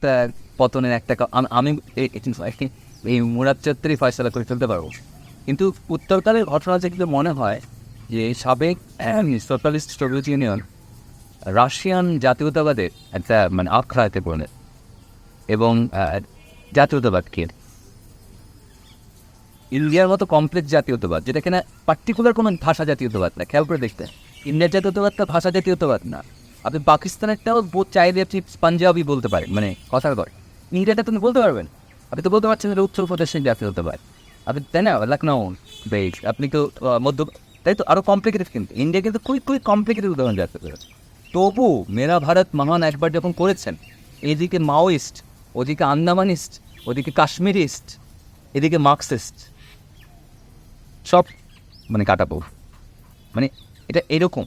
একটা পতনের একটা আমি এই মুরাদ চত্বরই ফয়সলা করে ফেলতে পারব। কিন্তু উত্তরকালের ঘটনা যেগুলো মনে হয় যে সাবেক সোশ্যালিস্ট, সোভিয়েত ইউনিয়ন, রাশিয়ান জাতীয়তাবাদের একটা মানে আখ্যায়তে পড়ে। এবং জাতীয়তাবাদকে ইন্ডিয়ার মতো কমপ্লেক্স জাতীয়তাবাদ, যেটা কিনা পার্টিকুলার কোনো ভাষা জাতীয়তাবাদ না। খেয়াল করে দেখতে। ইন্ডিয়ার জাতীয়তাবাদটা ভাষা জাতীয়তাবাদ না। আপনি পাকিস্তানেরটাও চাইলে আপনি পাঞ্জাবি বলতে পারেন মানে কথার কর ইন্ডিয়াটা তুমি বলতে পারবেন। আপনি তো বলতে পারছেন এটা উত্তরপ্রদেশের জাতীয়তাবাদ আপনি তাই না? লখনৌ বেশ আপনি তো মধ্য, তাই তো আরও কমপ্লিকেটেড কিন্তু। ইন্ডিয়া কিন্তু খুবই খুবই কমপ্লিকেটেড উদাহরণ জাতীয়তাবাদ তবু মেরা ভারত মহান একবার যখন করেছেন, এদিকে মাওয়িস্ট, ওদিকে আন্দামানিস্ট, ওদিকে কাশ্মীরিস্ট, এদিকে মার্কসিস্ট, সব মানে কাটাবো। মানে এটা এরকম।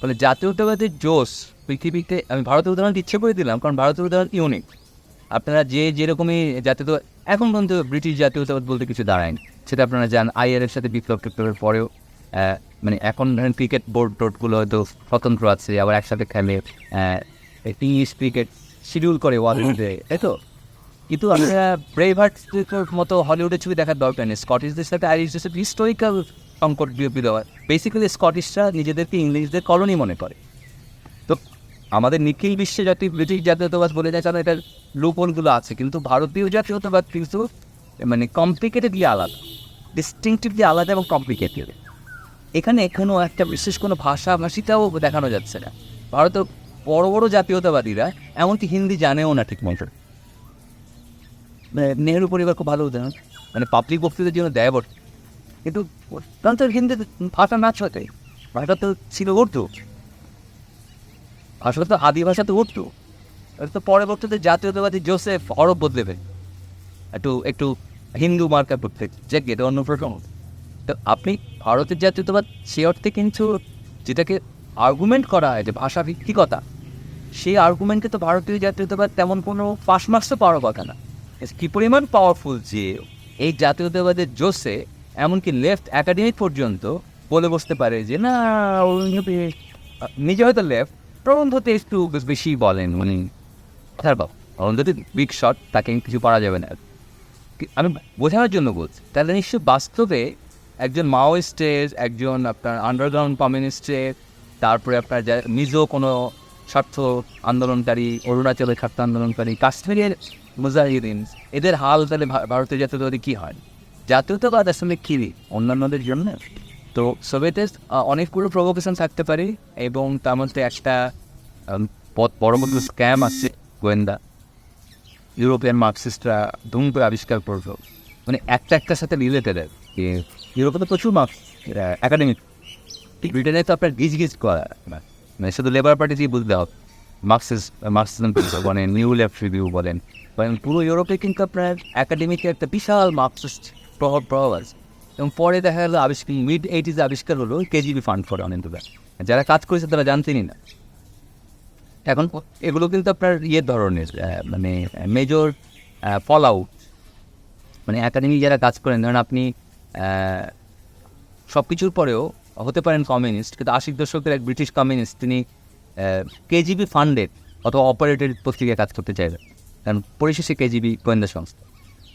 ফলে জাতীয়তাবাদের জোশ পৃথিবীতে, আমি ভারতের উদাহরণ ইচ্ছে করে দিলাম, কারণ ভারতের উদাহরণ ইউনিক আপনারা যে যেরকমই জাতীয়তা, এখন পর্যন্ত ব্রিটিশ জাতীয়তাবাদ বলতে কিছু দাঁড়ায়নি সেটা আপনারা জান আইআরের সাথে বিপ্লব টিপ্লবের পরেও মানে এখন ধরেন ক্রিকেট বোর্ড টোর্ডগুলো হয়তো স্বতন্ত্র আছে, আবার একসাথে খেলে ইংলিশ ক্রিকেট শিডিউল করে ওয়ার্ল্ডে তাই তো? কিন্তু আমরা ব্রেভার্ট মতো হলিউডের ছবি দেখার দরকার নেই। স্কটিশদের সাথে আইরিশদের সাথে হিস্টোরিক্যাল সংকট বিলোপ বেসিক্যালি স্কটিশরা নিজেদেরকে ইংলিশদের কলোনি মনে করে। তো আমাদের নিখিল বিশ্বে জাতীয় ব্রিটিশ জাতীয়তাবাদ বলে যায় কারণ এটার লুপনগুলো আছে। কিন্তু ভারতীয় জাতীয়তাবাদ কিন্তু মানে কমপ্লিকেটেডলি আলাদা। ডিস্টিংটিভলি আলাদা এবং কমপ্লিকেটেড এখানে কোনো একটা বিশেষ কোনো ভাষা ভাষিটাও দেখানো যাচ্ছে না। ভারতের বড় বড় জাতীয়তাবাদীরা, এমনকি হিন্দি জানেও না ঠিক মতো মানে নেহরু পরিবার খুব ভালো উদাহরণ। মানে পাবলিক বক্তৃতার জন্য দেয় বটে কিন্তু কারণ তোর হিন্দি ভাষা না ছটে ভাষা তো ছিল উর্দু। ভাষা তো আদি ভাষা তো উর্দু তো পরবর্তীতে জাতীয়তাবাদী জোসেফ হরফ বদলেবে। একটু একটু হিন্দু মার্কা করতে যে এটা অন্য প্রসঙ্গ তো আপনি ভারতের জাতীয়তাবাদ সে অর্থে কিন্তু যেটাকে আর্গুমেন্ট করা হয় যে ভাষা ভিত্তিকতা, সেই আর্গুমেন্টকে তো ভারতীয় জাতীয়তাবাদ তেমন কোনো পাস মার্কস তো পাওয়ার কথা না। কি পরিমাণ পাওয়ারফুল যে এই জাতীয়তাবাদের জোসে এমনকি লেফট একাডেমি পর্যন্ত বলে বসতে পারে যে, না নিজে হয়তো লেফট প্রবন্ধতে একটু বেশি বলেন মানে ছাড়বাও প্রবন্ধতে বিগ শট তাকে কিছু পারা যাবে না। আমি বোঝানোর জন্য বলছি, তাহলে নিশ্চয়ই বাস্তবে একজন মাওয়িস্টের, একজন আপনার আন্ডারগ্রাউন্ড কমিউনিস্টের তারপরে আপনার যা মিজো কোনো স্বার্থ আন্দোলনকারী, অরুণাচলের স্বার্থ আন্দোলনকারী, কাশ্মীরের মুজাহিদিন, এদের হাল তাহলে ভা- ভারতীয় জাতীয়তাবাদী কী হয়? জাতীয়তাবাদ আসলে কী? অন্যান্যদের জন্য? তো সোভিয়েতের অনেকগুলো প্রভোকেশন থাকতে পারে এবং তার মধ্যে একটা বড় মতো স্ক্যাম আছে গোয়েন্দা। ইউরোপিয়ান মার্কসিস্টরা ধুম করে আবিষ্কার করল মানে একটা একটার সাথে রিলেটেড আর ইউরোপে তো প্রচুর মার্কস একাডেমিক ব্রিটেনে তো আপনার গিজ গিজ করা মানে শুধু লেবার পার্টি দিয়ে বুঝতে হবে। মার্কসিস মার্কসিজম বলেন নিউ লেফট রিভিউ বলেন। বলেন পুরো ইউরোপে কিন্তু আপনার একাডেমিকের একটা বিশাল মার্কসিস্ট প্রভাব প্রভাব আছে এবং পরে দেখা গেলো আবিষ্কার মিড এইটিজে আবিষ্কার হলো কেজিবি ফান্ড ফর অনেকগুলো যারা কাজ করেছে তারা জানতেনই না। এখন এগুলো কিন্তু আপনার ইয়ে ধরনের মানে মেজর ফল আউট মানে একাডেমি যারা কাজ করেন, ধরেন আপনি সব কিছুর পরেও হতে পারেন কমিউনিস্ট কিন্তু আশির দশকের এক ব্রিটিশ কমিউনিস্ট তিনি কেজিবি ফান্ডেড অথবা অপারেটেড পত্রিকায় কাজ করতে চাইবেন। কারণ পরিশেষে কেজিবি গোয়েন্দা সংস্থা।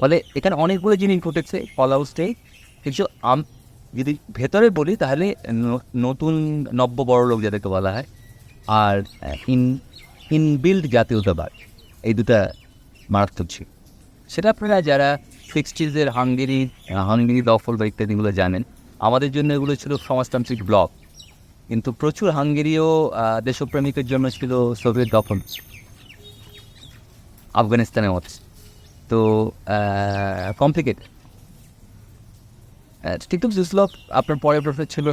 ফলে এখানে অনেকগুলো জিনিস ঘটেছে ফল আউটে কিছু আম, যদি ভেতরে বলি তাহলে নতুন নব্য বড় লোক যাদেরকে বলা হয়, আর ইন ইনবিল্ড জাতীয়তাবাদ, এই দুটা মারাত্মক ছিল। সেটা আপনারা যারা সিক্সটিজের হাঙ্গেরি হাঙ্গেরি দফল বা ইত্যাদিগুলো জানেন, আমাদের জন্য এগুলো ছিল সমাজতান্ত্রিক ব্লক। কিন্তু প্রচুর হাঙ্গেরিও দেশপ্রেমিকের জন্য ছিল সোভিয়েত দখল আফগানিস্তানের মতো তো কমপ্লিকেট ঠিক জুসলভ আপনার পরে প্রফেসর ছিল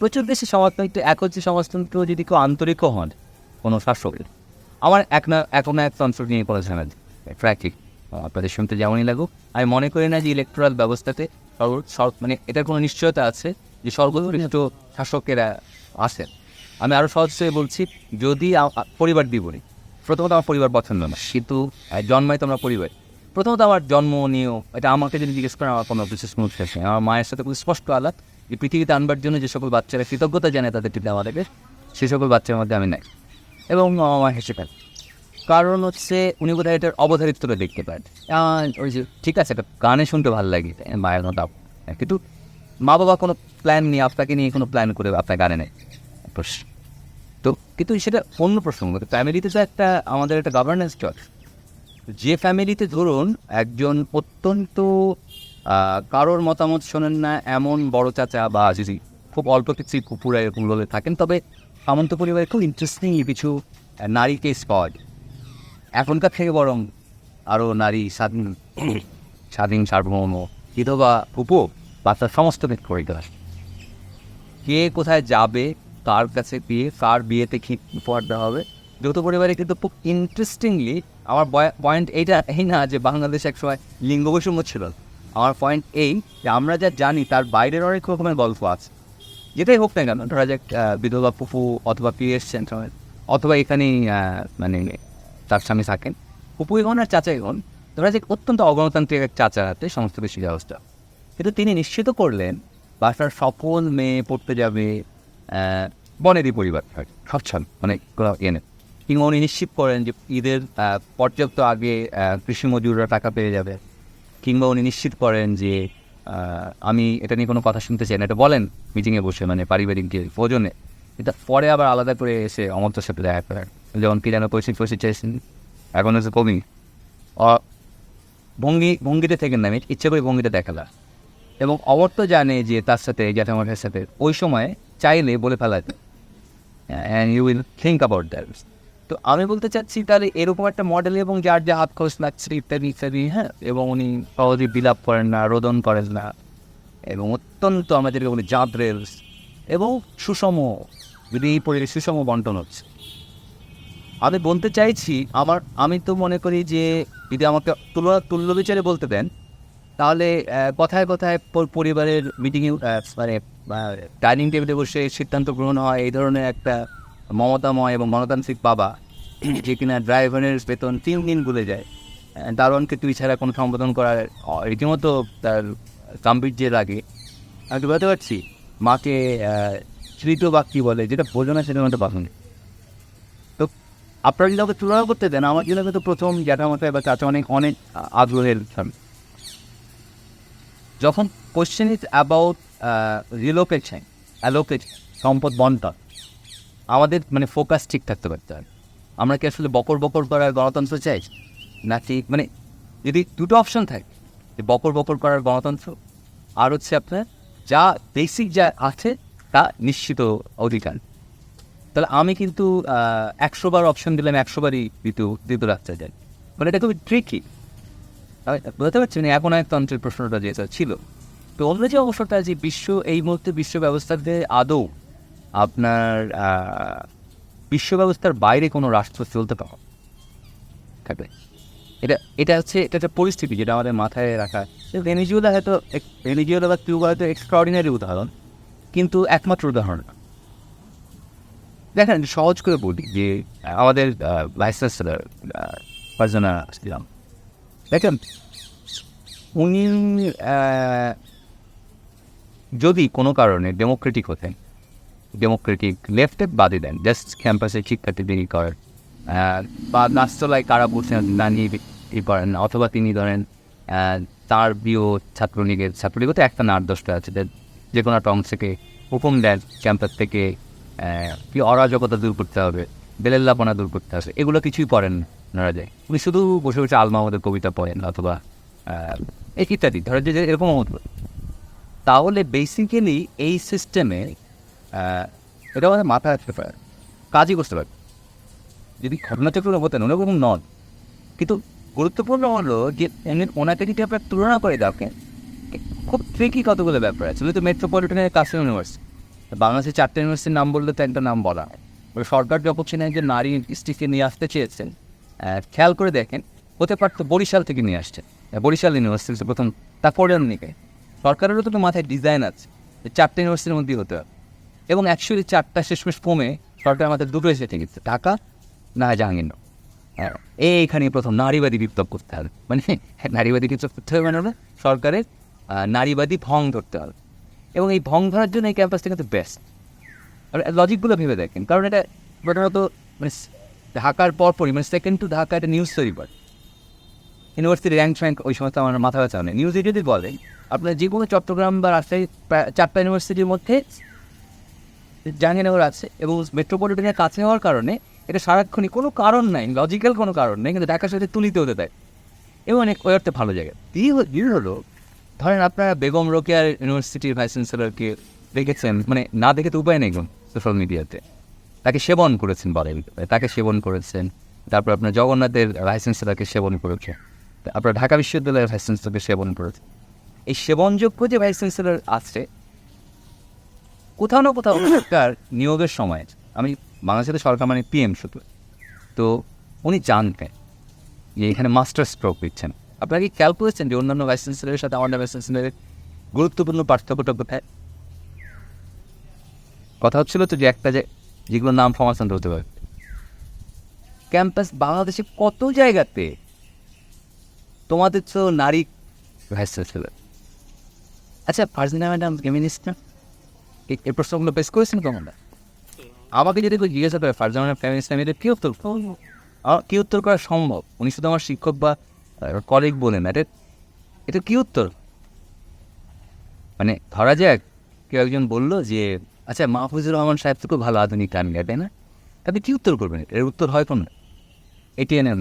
প্রচুর বেশি সমাজতন্ত্র এক হচ্ছে সমাজতন্ত্র যদি কেউ আন্তরিকও হন কোনো শাসকের আমার এক না এক না এক তন্ত্র নিয়ে কোনো ঝামেলা ট্র্যাকিক আপনাদের শুনতে যেমনই লাগুক আমি মনে করি না যে ইলেকট্রাল ব্যবস্থাতে সর্ব মানে এটার কোনো নিশ্চয়তা আছে যে সর্বশ্রেষ্ঠ শাসকেরা আসেন আমি আরও সহজ হয়ে বলছি যদি পরিবার দিবনি প্রথমত আমার পরিবার পছন্দ না কিন্তু আহ, জন্মাই তো আমরা পরিবার। প্রথমত আমার জন্ম নিয়েও, এটা আমাকে যদি জিজ্ঞেস করেন, আমার কোনো বিশেষ কোনো শেষ নেই। আমার মায়ের সাথে খুব স্পষ্ট আলাপ। যে পৃথিবীতে আনবার জন্য যে সকল বাচ্চারা কৃতজ্ঞতা জানে তাদের টিপে আমাদেরকে সেই সকল বাচ্চার মধ্যে আমি নাই। এবং আমার হেসে ফেলে। কারণ হচ্ছে উনি বোধ হয় এটার অবধারিত্বটা দেখতে পান। ওই যে, ঠিক আছে, এটা গানে শুনতে ভালো লাগে, মায়ের মতো কিন্তু মা বাবা কোনো প্ল্যান নিয়ে আপনাকে নিয়ে কোনো প্ল্যান করে আপনার গানে নেয় প্রশ্ন। তো, কিন্তু সেটা অন্য প্রসঙ্গ। ফ্যামিলিতে তো একটা, আমাদের একটা গভর্নেন্স চল। যে ফ্যামিলিতে ধরুন একজন অত্যন্ত কারোর মতামত শোনেন না এমন বড় চাচা বা যদি খুব অল্প কিছু কুকুরা বলে থাকেন তবে সামন্ত পরিবারে খুব ইন্টারেস্টিং কিছু আহ, নারী কেস পাওয়া এখনকার থেকে বরং আরও নারী স্বাধীন স্বাধীন সার্বভৌম বিধবা উপো বাচ্চার সমস্ত ক্ষেত্রে করে কে কোথায় যাবে কার কাছে বিয়ে কার বিয়েতে কি উপহার দেওয়া হবে যৌথ পরিবারে কিন্তু খুব ইন্টারেস্টিংলি আমার পয়েন্ট এইটা এই না যে বাংলাদেশ একসময় লিঙ্গ বৈষম্য ছিল। আমার পয়েন্ট এই যে আমরা যা জানি তার বাইরের অনেক রকমের গল্প আছে। যেটাই হোক না কেন, ধরা যাক বিধবা পুপু অথবা পিএস সেন্টার অথবা এখানেই মানে তার স্বামী থাকেন। পুপুই হন আর চাচাই হন, ধরা যাক অত্যন্ত অগণতান্ত্রিক এক চাচার হাতে সমস্ত বেশি ব্যবস্থা। কিন্তু তিনি নিশ্চিত করলেন, বাসার সকল মেয়ে পড়তে যাবে বনেদি পরিবার সচ্ছল মানে নেই কিংবা উনি নিশ্চিত করেন যে ঈদের পর্যাপ্ত আগে কৃষি মজুররা টাকা পেয়ে যাবে। কিংবা উনি নিশ্চিত করেন যে আমি এটা নিয়ে কোনো কথা শুনতে চাই না। এটা বলেন মিটিংয়ে বসে মানে পারিবারিক যে ভোজনে। এটা পরে আবার আলাদা করে এসে অমর্ত্যর সাথে দেখা করেন। যেমন কি যেন পরিচিত পরিচিত চাইছেন এখন হচ্ছে কবি ভঙ্গি, ভঙ্গিতে থেকে নামে ইচ্ছে করে ভঙ্গিটা দেখালা। এবং অমর্ত্য জানে যে তার সাথে জ্যাঠামঠের সাথে, ওই সময় চাইলে বলে ফেলা and you will think about that তো আমি বলতে চাচ্ছি তাহলে এরকম একটা মডেল এবং যার যা হাত খরচ লাগছে ইত্যাদি ইত্যাদি হ্যাঁ? এবং উনি সহজে বিলাপ করেন না, রোদন করেন না। এবং অত্যন্ত আমাদেরকে বলি জাদ্রেল এবং সুষম, যদি এই পরিবেশ সুষম বন্টন হচ্ছে। আমি বলতে চাইছি, আমার, আমি তো মনে করি যে যদি আমাকে তুলনা, তুল্য বিচারে বলতে দেন, তাহলে কথায় কথায় পরিবারের মিটিংয়ে মানে ডাইনিং টেবিলে বসে সিদ্ধান্ত গ্রহণ হয়, এই ধরনের একটা মমতাময় এবং গণতান্ত্রিক বাবা, যে কিনা ড্রাইভারের বেতন তিন দিন ভুলে যায়। দারোয়ানকে তুই ছাড়া কোনো সম্বোধন করার রীতিমতো তার গাম্ভীর্যের লাগে। আমি তো বলতে পারছি, মাকে স্মৃত বাক্যি বলে, যেটা বোঝো না সেটা মতো পাখন তো আপনারা যদি আমাকে তুলনা করতে দেন, আমার জন্য কিন্তু প্রথম জ্যাঠামশাই বা চাচা অনেক অনেক আগ্রহের যখন question is about relocation allocation সম্পদ বন্টন আমাদের মানে ফোকাস ঠিক থাকতে পারতে হবে আমরা কি আসলে বকর বকর করার গণতন্ত্র চাই? নাকি মানে যদি দুটো অপশন থাকে, যে বকর বকর করার গণতন্ত্র আর হচ্ছে আপনার যা বেসিক যা আছে, তা নিশ্চিত অধিকার। তাহলে আমি কিন্তু একশো বার অপশন দিলাম একশো বারই দ্বিতীয় দ্বিতীয় রাস্তা যাই। মানে এটা খুবই ট্রিকি বুঝতে পারছি মানে এখন এক তন্ত্রের প্রশ্নটা যেটা ছিল। তো অন্য যে অবসরটা যে বিশ্ব, এই মুহূর্তে বিশ্ব ব্যবস্থাতে আদৌ আপনার বিশ্ব ব্যবস্থার বাইরে কোনো রাষ্ট্র চলতে পারে। থাকবে এটা এটা হচ্ছে, এটা একটা পরিস্থিতি যেটা আমাদের মাথায় রাখা। ভেনিজুয়েলা হয়তো ভেনিজুয়েলা বা কিউবা হয়তো এক্সট্রাঅর্ডিনারি উদাহরণ, কিন্তু একমাত্র উদাহরণ। না। দেখেন সহজ করে বলি যে, আমাদের ভাইস চ্যান্সেলার ফারজানা ছিলাম দেখেন, উনি যদি কোনো কারণে ডেমোক্রেটিক হতেন ডেমোক্রেটিক লেফটে বাদে দেন, জাস্ট ক্যাম্পাসে শিক্ষার্থী তিনি করেন। বা নাস্তলায় কারা বসেন না নিয়ে ই করেন অথবা তিনি ধরেন তার প্রিয় ছাত্রলীগের ছাত্রলীগও তো একটা না দশটা আছে, যে- কোনো একটা অংশ থেকে হুকুম দেন ক্যাম্পাস থেকে কি অরাজকতা দূর করতে হবে, বেলেল্লাপনা দূর করতে হবে, এগুলো কিছুই পড়েন ওনারা যায় উনি শুধু বসে বসে আলমা আমাদের কবিতা পড়েন অথবা ইত্যাদি। ধরেন যে এরকম তাহলে বেসিক্যালি এই সিস্টেমে এটা আমাদের মাথায় আসতে পারে কাজই করতে পারে যদি ঘটনাচক্র উনি কোনো নন কিন্তু গুরুত্বপূর্ণ হলো যে, এমনি ওনাকে যদি আপনার তুলনা করে দেখেন খুব ট্রিকি কতগুলো ব্যাপার আছে। তো মেট্রোপলিটনের কাছে ইউনিভার্সিটি বাংলাদেশের চারটে ইউনিভার্সিটির নাম বললে তো একটা নাম বলা। হয় সরকার যখন সেখানে একজন নারী স্ত্রীকে নিয়ে আসতে চেয়েছেন খেয়াল করে দেখেন, হতে পারতো বরিশাল থেকে নিয়ে আসছেন। বরিশাল ইউনিভার্সিটি প্রথম তারপরে নিকে সরকারেরও তো মাথায় ডিজাইন আছে চারটে ইউনিভার্সিটির মধ্যেই হতে হবে। এবং অ্যাকচুয়ালি চারটা শেষমেশ কমে সরকার আমাদের দুটো এসে ঠেকেছে ঢাকা না জাহাঙ্গীরনগর। হ্যাঁ এইখানে প্রথম নারীবাদী বিপ্লব করতে হবে। মানে নারীবাদী বিপ্লব করতে হবে মানে সরকারের নারীবাদী ভং ধরতে হবে। এবং এই ভং ধরার জন্য এই ক্যাম্পাসটা কিন্তু বেস্ট আর লজিকগুলো ভেবে দেখেন, কারণ এটা প্রধানত মানে ঢাকার পরপরই মানে সেকেন্ড টু ঢাকা একটা নিউজ তৈরি করে। ইউনিভার্সিটি র্যাঙ্ক ফ্যাঙ্ক ওই সমস্ত আমার মাথা ব্যথা নেই। নিউজে যদি বলেন, আপনার যে কোনো চট্টগ্রাম বা রাজশাহী চারটা ইউনিভার্সিটির মধ্যে জাহাঙ্গীরনগর আছে এবং মেট্রোপলিটনের কাছে হওয়ার কারণে এটা সারাক্ষণই কোনো কারণ নাই লজিক্যাল কোনো কারণ নেই, কিন্তু ঢাকার সাথে তুলিতে হতে দেয়। এবং অনেক ওই অর্থে ভালো জায়গা। দ্বিতীয় হলো, ধরেন আপনারা বেগম রোকেয়ার ইউনিভার্সিটির ভাইস চ্যান্সেলরকে দেখেছেন মানে না দেখে তো উপায় নেই কোন সোশ্যাল মিডিয়াতে তাকে সেবন করেছেন বলে তাকে সেবন করেছেন, তারপর আপনার জগন্নাথের ভাইস চ্যান্সেলরকে সেবন করেছে আপনার ঢাকা বিশ্ববিদ্যালয়ের ভাইস চ্যান্সেলরকে সেবন করেছে। এই সেবনযোগ্য যে ভাইস চ্যান্সেলর আছে কোথাও না কোথাও সরকার নিয়োগের সময় আমি বাংলাদেশের সরকার মানে পিএম শুধু তো উনি জানতেন যে এখানে মাস্টার স্ট্রোক দিচ্ছেন। আপনারা কি খেয়াল করেছেন যে অন্যান্য ভাইস চ্যান্সেলরের সাথে আমাদের ভাইস চ্যান্সেলরের গুরুত্বপূর্ণ পার্থক্যটা কোথায় কথা হচ্ছিল তো যে একটা যে যেগুলো নাম ফরমাশন হতে পারে ক্যাম্পাস বাংলাদেশে কত জায়গাতে তোমাদের তো নারী ভাইস চ্যান্সেলর আচ্ছা ফার্জিনা ম্যাডাম ফেমিনিস্ট না এই- প্রশ্নগুলো পেশ করেছেন তোমরা আমাকে যদি কেউ জিজ্ঞাসা করে, ফার্জিনা ম্যাডাম ফেমিনিস্ট কী উত্তর? কী উত্তর করা সম্ভব? উনি শুধু আমার শিক্ষক বা কলিগ বলেন এটা এটা কী উত্তর? মানে ধরা যাক, কেউ একজন বলল যে আচ্ছা মাহফুজুর রহমান সাহেব তো খুব ভালো আধুনিক গান তাই না? আপনি কী উত্তর করবেন? এর উত্তর হয় কোনো এটি এনে